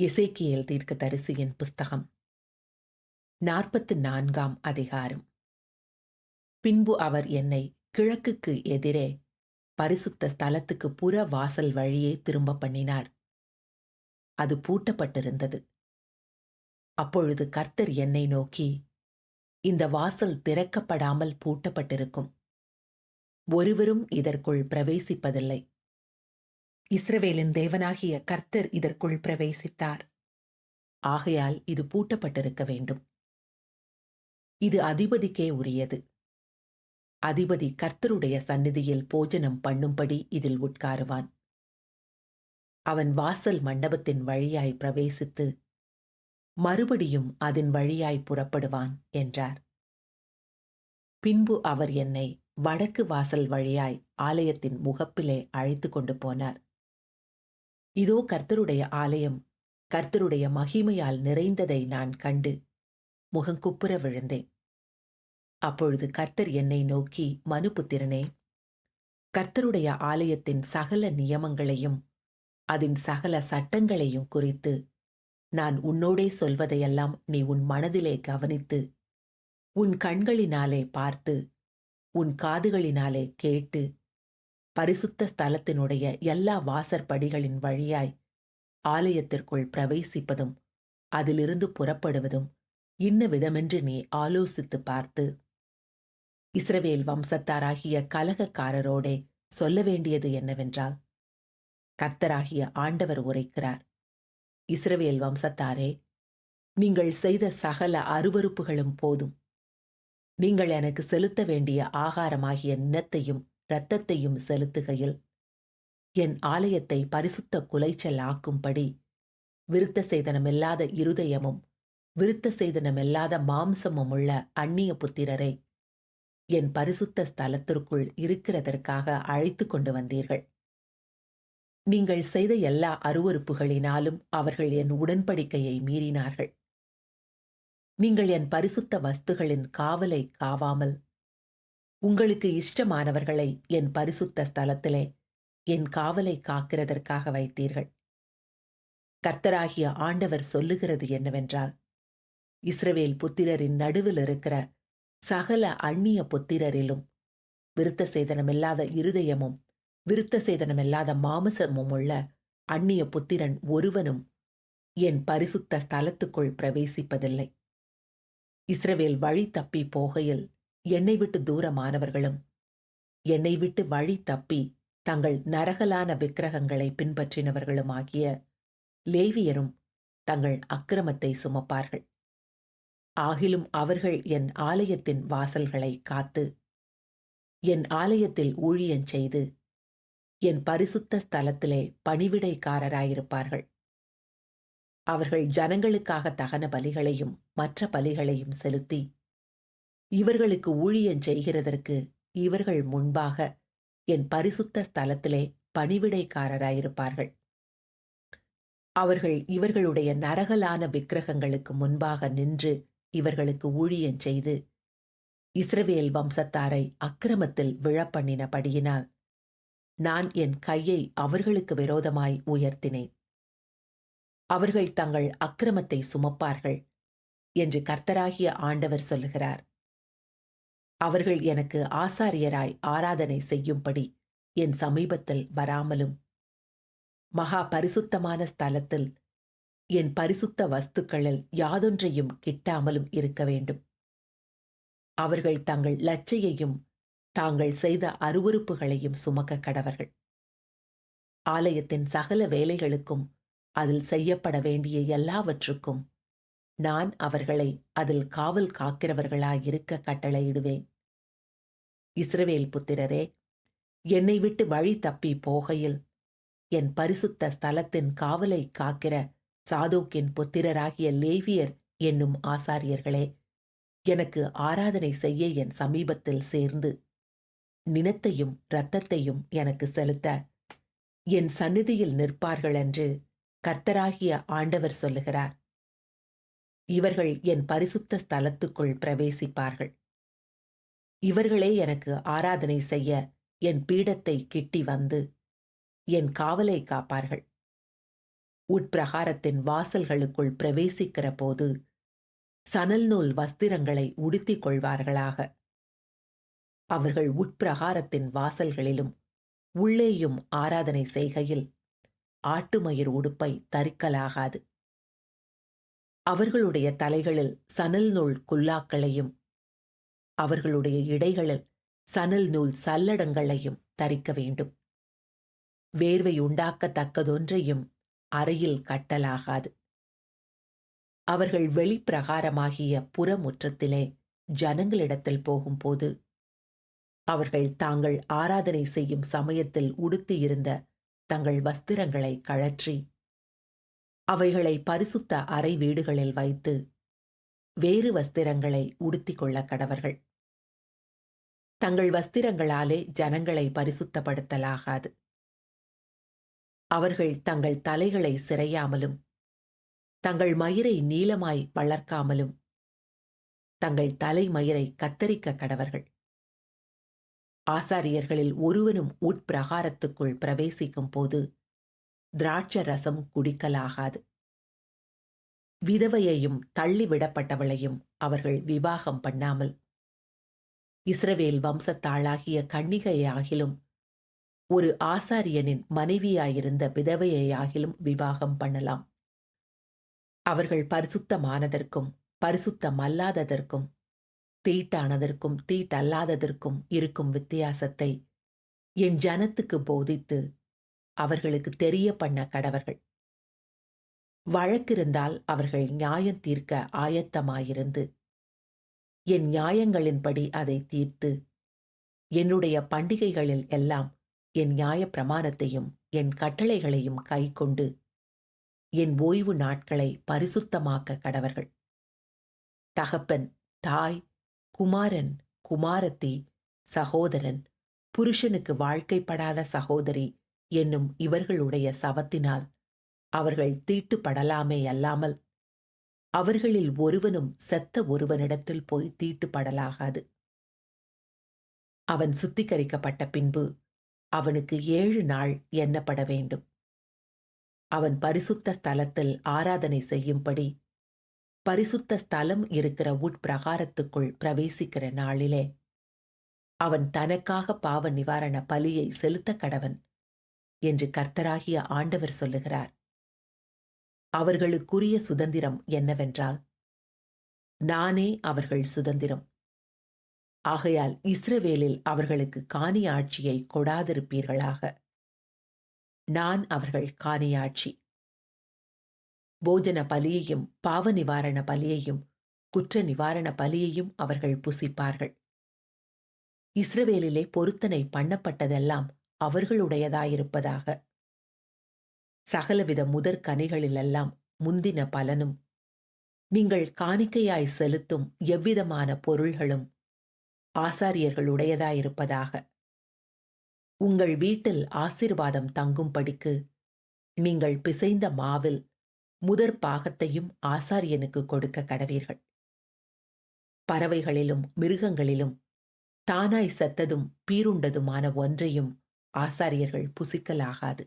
இசைக்கியல் தீர்க்க தரிசியின் புஸ்தகம். நாற்பத்து நான்காம் அதிகாரம். பின்பு அவர் என்னை கிழக்குக்கு எதிரே பரிசுத்த ஸ்தலத்துக்கு புற வாசல் வழியே திரும்ப பண்ணினார். அது பூட்டப்பட்டிருந்தது. அப்பொழுது கர்த்தர் என்னை நோக்கி இந்த வாசல் திறக்கப்படாமல் பூட்டப்பட்டிருக்கும். ஒருவரும் இதற்குள் பிரவேசிப்பதில்லை. இஸ்ரவேலின் தேவனாகிய கர்த்தர் இதற்குள் பிரவேசித்தார். ஆகையால் இது பூட்டப்பட்டிருக்க வேண்டும். இது அதிபதிக்கே உரியது. அதிபதி கர்த்தருடைய சந்நிதியில் போஜனம் பண்ணும்படி இதில் உட்காருவான். அவன் வாசல் மண்டபத்தின் வழியாய் பிரவேசித்து மறுபடியும் அதன் வழியாய் புறப்படுவான் என்றார். பின்பு அவர் என்னை வடக்கு வாசல் வழியாய் ஆலயத்தின் முகப்பிலே அழைத்து கொண்டு போனார். இதோ கர்த்தருடைய ஆலயம் கர்த்தருடைய மகிமையால் நிறைந்ததை நான் கண்டு முகங்குப்புற விழுந்தேன். அப்பொழுது கர்த்தர் என்னை நோக்கி மனுபுத்திரனே கர்த்தருடைய ஆலயத்தின் சகல நியமங்களையும் அதன் சகல சட்டங்களையும் குறித்து நான் உன்னோடே சொல்வதையெல்லாம் நீ உன் மனதிலே கவனித்து உன் கண்களினாலே பார்த்து உன் காதுகளினாலே கேட்டு பரிசுத்த ஸ்தலத்தினுடைய எல்லா வாசற்படிகளின் வழியாய் ஆலயத்திற்குள் பிரவேசிப்பதும் அதிலிருந்து புறப்படுவதும் இன்ன விதமென்று நீ ஆலோசித்து பார்த்து இஸ்ரவேல் வம்சத்தாராகிய கலகக்காரரோடே சொல்ல வேண்டியது என்னவென்றால் கர்த்தராகிய ஆண்டவர் உரைக்கிறார் இஸ்ரவேல் வம்சத்தாரே நீங்கள் செய்த சகல அருவறுப்புகளும் போதும். நீங்கள் எனக்கு செலுத்த வேண்டிய ஆகாரமாகிய நினத்தையும் இரத்தத்தையும் செலுத்துகையில் என் ஆலயத்தை பரிசுத்த குலைச்சல் ஆக்கும்படி விருத்த சேதனமில்லாத இருதயமும் விருத்த சேதனமில்லாத மாம்சமும் உள்ள அந்நிய புத்திரரை என் பரிசுத்த ஸ்தலத்திற்குள் இருக்கிறதற்காக அழைத்து கொண்டு வந்தீர்கள். நீங்கள் செய்த எல்லா அருவறுப்புகளினாலும் அவர்கள் என் உடன்படிக்கையை மீறினார்கள். நீங்கள் என் பரிசுத்த வஸ்துகளின் காவலை காவாமல் உங்களுக்கு இஷ்டமானவர்களை என் பரிசுத்த ஸ்தலத்திலே என் காவலை காக்கிறதற்காக வைத்தீர்கள். கர்த்தராகிய ஆண்டவர் சொல்லுகிறது என்னவென்றால் இஸ்ரவேல் புத்திரரின் நடுவில் இருக்கிற சகல அந்நிய புத்திரரிலும் விருத்த சேதனமில்லாத இருதயமும் விருத்த சேதனமில்லாத மாமிசமும் உள்ள அந்நிய புத்திரன் ஒருவனும் என் பரிசுத்த ஸ்தலத்துக்குள் பிரவேசிப்பதில்லை. இஸ்ரவேல் வழி தப்பி போகையில் என்னை விட்டு தூரமானவர்களும் என்னை விட்டு வழி தப்பி தங்கள் நரகலான விக்கிரகங்களை பின்பற்றினவர்களுமாகிய லேவியரும் தங்கள் அக்கிரமத்தை சுமப்பார்கள். ஆகிலும் அவர்கள் என் ஆலயத்தின் வாசல்களை காத்து என் ஆலயத்தில் ஊழியன் செய்து என் பரிசுத்த ஸ்தலத்திலே பணிவிடைக்காரராயிருப்பார்கள். அவர்கள் ஜனங்களுக்காக தகன பலிகளையும் மற்ற பலிகளையும் செலுத்தி இவர்களுக்கு ஊழியம் செய்கிறதற்கு இவர்கள் முன்பாக என் பரிசுத்த ஸ்தலத்திலே பணிவிடைக்காரராயிருப்பார்கள். அவர்கள் இவர்களுடைய நரகலான விக்கிரகங்களுக்கு முன்பாக நின்று இவர்களுக்கு ஊழியம் செய்து இஸ்ரவேல் வம்சத்தாரை அக்கிரமத்தில் விழப்பண்ணினபடியினால் நான் என் கையை அவர்களுக்கு விரோதமாய் உயர்த்தினேன். அவர்கள் தங்கள் அக்கிரமத்தை சுமப்பார்கள் என்று கர்த்தராகிய ஆண்டவர் சொல்லுகிறார். அவர்கள் எனக்கு ஆசாரியராய் ஆராதனை செய்யும்படி என் சமீபத்தில் வராமலும். மகா பரிசுத்தமான ஸ்தலத்தில் என் பரிசுத்த வஸ்துக்களில் யாதொன்றையும் கிட்டாமலும் இருக்க வேண்டும். அவர்கள் தங்கள் லச்சையையும் தாங்கள் செய்த அருவறுப்புகளையும் சுமக்க கடவர்கள். ஆலயத்தின் சகல வேலைகளுக்கும் அதில் செய்யப்பட வேண்டிய எல்லாவற்றுக்கும் நான் அவர்களை அதில் காவல் காக்கிறவர்களாயிருக்க கட்டளையிடுவேன். இஸ்ரவேல் புத்திரரே என்னை விட்டு வழி தப்பி போகையில் என் பரிசுத்த ஸ்தலத்தின் காவலை காக்கிற சாதோக்கின் புத்திரராகிய லேவியர் என்னும் ஆசாரியர்களே எனக்கு ஆராதனை செய்ய என் சமீபத்தில் சேர்ந்து நினத்தையும் இரத்தத்தையும் எனக்கு செலுத்த என் சந்நிதியில் நிற்பார்கள் என்று கர்த்தராகிய ஆண்டவர் சொல்லுகிறார். இவர்கள் என் பரிசுத்த ஸ்தலத்துக்குள் பிரவேசிப்பார்கள். இவர்களே எனக்கு ஆராதனை செய்ய என் பீடத்தை கிட்டி வந்து என் காவலை காப்பார்கள். உட்பிரகாரத்தின் வாசல்களுக்குள் பிரவேசிக்கிற போது சணல் நூல் வஸ்திரங்களை உடுத்திக் கொள்வார்களாக. அவர்கள் உட்பிரகாரத்தின் வாசல்களிலும் உள்ளேயும் ஆராதனை செய்கையில் ஆட்டுமயிர் உடுப்பை தரிக்கலாகாது. அவர்களுடைய தலைகளில் சணல் நூல் குல்லாக்களையும் அவர்களுடைய இடைகளில் சணல் நூல் சல்லடங்களையும் தரிக்க வேண்டும். வேர்வை உண்டாக்கத்தக்கதொன்றையும் அறையில் கட்டலாகாது. அவர்கள் வெளிப்பிரகாரமாகிய புறமுற்றத்திலே ஜனங்களிடத்தில் போகும்போது அவர்கள் தாங்கள் ஆராதனை செய்யும் சமயத்தில் உடுத்தியிருந்த தங்கள் வஸ்திரங்களை கழற்றி அவைகளை பரிசுத்த அறை வீடுகளில் வைத்து வேறு வஸ்திரங்களை உடுத்திக் கொள்ள கடவர்கள். தங்கள் வஸ்திரங்களாலே ஜனங்களை பரிசுத்தப்படுத்தலாகாது. அவர்கள் தங்கள் தலைகளை சிறையாமலும் தங்கள் மயிரை நீளமாய் வளர்க்காமலும் தங்கள் தலைமயிரை கத்தரிக்க கடவர்கள். ஆசாரியர்களில் ஒருவனும் உட்பிரகாரத்துக்குள் பிரவேசிக்கும் போது திராட்ச ரசம் குடிக்கலாகாது. விதவையையும் தள்ளிவிடப்பட்டவளையும் அவர்கள் விவாகம் பண்ணாமல் இஸ்ரவேல் வம்சத்தாளாகிய கன்னிகையாகிலும் ஒரு ஆசாரியனின் மனைவியாயிருந்த விதவையாகிலும் விவாகம் பண்ணலாம். அவர்கள் பரிசுத்தமானதற்கும் பரிசுத்தமல்லாததற்கும் தீட்டானதற்கும் தீட்டல்லாததற்கும் இருக்கும் வித்தியாசத்தை என் ஜனத்துக்கு போதித்து அவர்களுக்கு தெரிய பண்ண கடவர்கள். வழக்கிருந்தால் அவர்கள் நியாயம் தீர்க்க ஆயத்தமாயிருந்து என் நியாயங்களின்படி அதை தீர்த்து. என்னுடைய பண்டிகைகளில் எல்லாம் என் நியாய பிரமாணத்தையும் என் கட்டளைகளையும் கைக்கொண்டு என் ஓய்வு நாட்களை பரிசுத்தமாக்க கடவர்கள். தகப்பன் தாய் குமாரன் குமாரத்தி சகோதரன் புருஷனுக்கு வாழ்க்கைப்படாத சகோதரி என்னும் இவர்களுடைய சவத்தினால் அவர்கள் தீட்டுப்படலாமே அல்லாமல் அவர்களில் ஒருவனும் செத்த ஒருவனிடத்தில் போய் தீட்டுப்படலாகாது. அவன் சுத்திகரிக்கப்பட்ட பின்பு அவனுக்கு ஏழு நாள் எண்ணப்பட வேண்டும். அவன் பரிசுத்த ஸ்தலத்தில் ஆராதனை செய்யும்படி பரிசுத்த ஸ்தலம் இருக்கிற உட்பிரகாரத்துக்குள் பிரவேசிக்கிற நாளிலே அவன் தனக்காக பாவ நிவாரண பலியை செலுத்த கடவன் என்று கர்த்தராகிய ஆண்டவர் சொல்லுகிறார். அவர்களுக்குரிய சுதந்திரம் என்னவென்றால் நானே அவர்கள் சுதந்திரம். ஆகையால் இஸ்ரவேலில் அவர்களுக்கு காணி ஆட்சியை கொடாதிருப்பீர்களாக. நான் அவர்கள் காணியாட்சி. போஜன பலியையும் பாவ நிவாரண பலியையும் குற்ற நிவாரண பலியையும் அவர்கள் புசிப்பார்கள். இஸ்ரவேலிலே பொருத்தனை பண்ணப்பட்டதெல்லாம் அவர்களுடையதாயிருப்பதாக. சகலவித முதற் கனிகளிலெல்லாம் முந்தின பலனும் நீங்கள் காணிக்கையாய் செலுத்தும் எவ்விதமான பொருள்களும் ஆசாரியர்களுடையதாயிருப்பதாக. உங்கள் வீட்டில் ஆசிர்வாதம் தங்கும்படிக்கு நீங்கள் பிசைந்த மாவில் முதற் பாகத்தையும் ஆசாரியனுக்கு கொடுக்க கடவீர்கள். பறவைகளிலும் மிருகங்களிலும் தானாய் செத்ததும் பீருண்டதுமான ஒன்றையும் ஆசாரியர்கள் புசிக்கலாகாது.